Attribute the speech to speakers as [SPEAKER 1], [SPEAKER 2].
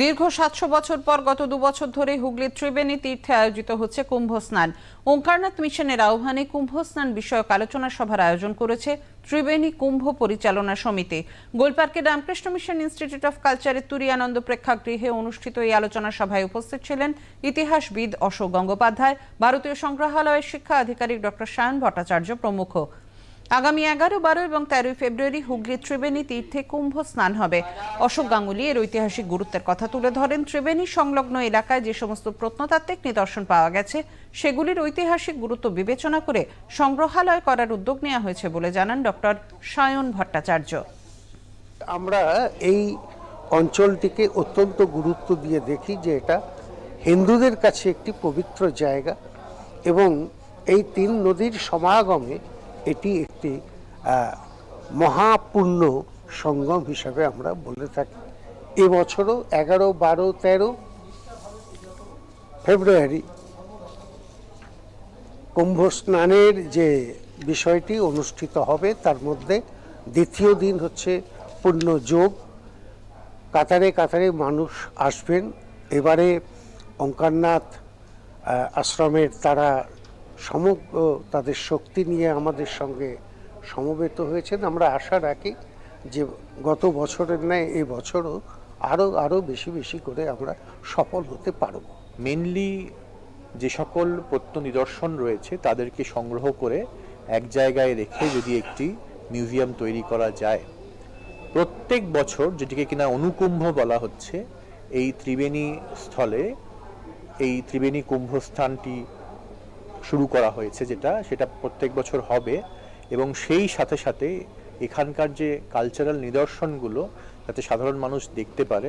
[SPEAKER 1] দীর্ঘ সাতশো বছর পর গত দুবছর ধরে হুগলির ত্রিবেণী তীর্থে আয়োজিত হচ্ছে কুম্ভ স্নান ওঙ্কারনাথ মিশনের আহ্বানে কুম্ভ স্নান বিষয়ক আলোচনা সভার আয়োজন করেছে ত্রিবেণী কুম্ভ পরিচালনা সমিতি। গোলপার্কের রামকৃষ্ণ মিশন ইনস্টিটিউট অফ কালচারের তুরিয়ানন্দ প্রেক্ষাগৃহে অনুষ্ঠিত এই আলোচনা সভায় উপস্থিত ছিলেন ইতিহাসবিদ অশোক গঙ্গোপাধ্যায়, ভারতীয় সংগ্রহালয়ের শিক্ষা আধিকারিক ডক্টর সায়ন ভট্টাচার্য প্রমুখ। আগামী এগারো, বারো এবং তেরোই ফেব্রুয়ারি হুগলির ত্রিবেণী তীর্থে কুম্ভ স্নান হবে। অশোক গাঙ্গুলি এর ঐতিহাসিক গুরুত্বের কথা তুলে ধরেন ত্রিবেণী সংলগ্ন এলাকায় যে সমস্ত প্রত্নতাত্ত্বিক নিদর্শন পাওয়া গেছে, সেগুলির ঐতিহাসিক গুরুত্ব বিবেচনা করে সংগ্রহালয় করার উদ্যোগ নেওয়া হয়েছে বলে জানান ডক্টর সায়ন ভট্টাচার্য।
[SPEAKER 2] আমরা এই অঞ্চলটিকে অত্যন্ত গুরুত্ব দিয়ে দেখি যে এটা হিন্দুদের কাছে একটি পবিত্র জায়গা এবং এই তিন নদীর সমাগমে এটি একটি মহাপূর্ণ সঙ্গম হিসাবে আমরা বলে থাকি। এবছরও এগারো, বারো, তেরো ফেব্রুয়ারি কুম্ভ স্নানের যে বিষয়টি অনুষ্ঠিত হবে, তার মধ্যে দ্বিতীয় দিন হচ্ছে পূর্ণ যোগ। কাতারে কাতারে মানুষ আসবেন। এবারে অঙ্কারনাথ আশ্রমের তারা সমগ্র তাদের শক্তি নিয়ে আমাদের সঙ্গে সমবেত হয়েছেন। আমরা আশা রাখি যে গত বছরের ন্যায় এ বছরও আরও আরও বেশি বেশি করে আমরা সফল হতে পারব।
[SPEAKER 3] মেনলি যে সকল প্রত্য নিদর্শন রয়েছে, তাদেরকে সংগ্রহ করে এক জায়গায় রেখে যদি একটি মিউজিয়াম তৈরি করা যায়, প্রত্যেক বছর যেটিকে কিনা অনুকুম্ভ বলা হচ্ছে, এই ত্রিবেণী স্থলে এই ত্রিবেণী কুম্ভস্থানটি শুরু করা হয়েছে যেটা, সেটা প্রত্যেক বছর হবে এবং সেই সাথে সাথে এখানকার যে কালচারাল নিদর্শনগুলো যাতে সাধারণ মানুষ দেখতে পারে